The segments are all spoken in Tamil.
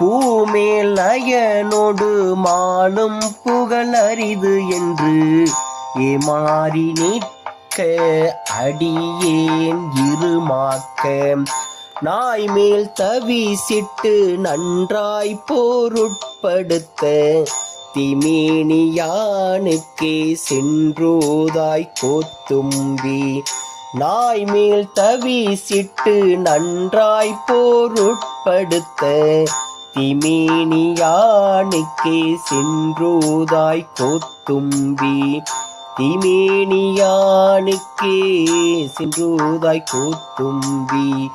பூமேல் அயனோடு மாலும் புகழ் அரிது என்று ஏமாறி நிற்க அடியேன் இருமாக்க. நாய் மேல் தவிசிட்டு நன்றாய் பொருட்படுத்த திமேனியானுக்கே சென்றோதாய் கோத்தும்பி. நாய் மேல் தவிசிட்டு நன்றாய் பொருட்படுத்த திமேனியானுக்கே சென்றோதாய் கோத்தும்பி. திமேனியானுக்கே சென்றோதாய் கோத்தும்பி.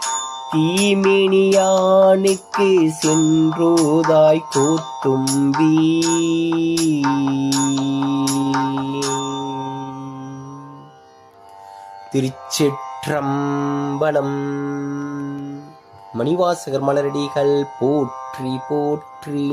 தீமினியானுக்கு சென்றோதாய் கோத்தும்பி. திருச்சிற்றம்பலம் மணிவாசகர் மலரடிகள் போற்றி போற்றி.